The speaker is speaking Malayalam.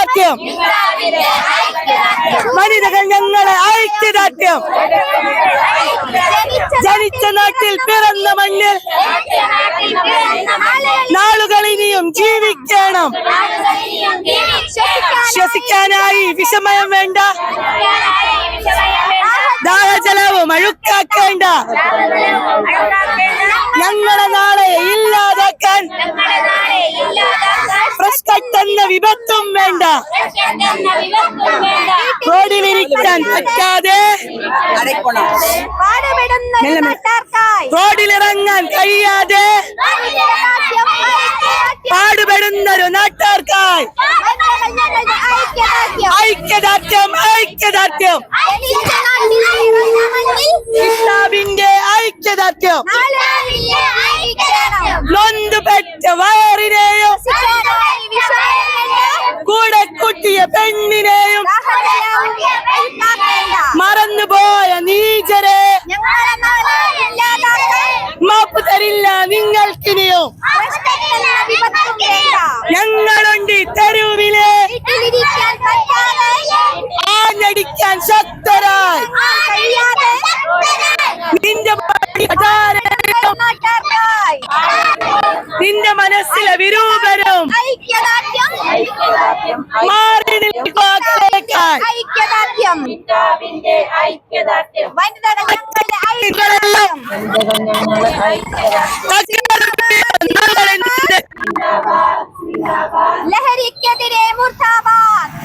ദാത്യം മനിതകൾ ഞങ്ങളെ ഐക്യ ദാത്യം ജനിച്ച നാട്ടിൽ പിറന്ന മണ്ണിൽ നാളുകൾ ഇനിയും ജീവിക്കണം. ശ്വസിക്കാനായി വിഷമയം വേണ്ട. ദാഹജലവും അഴുക്കാക്കേണ്ട. ഞങ്ങളെ നാളെ ഇല്ലാതാക്ക. വിപത്തും വേണ്ട. കോടി വിരിക്കാൻ പറ്റാതെ കോടിലിറങ്ങാൻ. നാട്ടാർക്കായി. റോഡിലിറങ്ങാൻ കഴിയാതെ പാടുപെടുന്നൊരു നാട്ടുകാർക്കായി ഐക്യദാർഢ്യം ഐക്യദാർഢ്യം. ഐക്യദാർഢ്യം. പെണ്ണിനെയും മറന്നുപോയ നീചരെ. മാപ്പ് തരില്ല നിങ്ങൾക്കിനിയും. ഞങ്ങളുണ്ട് തെരുവിലെ. ആഞ്ഞടിക്കാൻ ശക്തരായി. നിന്റെ നിന്റെ മനസ്സിലെ വിരൂപരും ഐക്യദാർഢ്യം മാറി ഐക്യദാർഢ്യം. കിതാബിന്റെ ഐക്യദാർഢ്യം. വനിതകൾ ഞങ്ങളുടെ ഐക്യദാർഢ്യം. ലഹരിക്കെതിരെ മുർദാബാദ്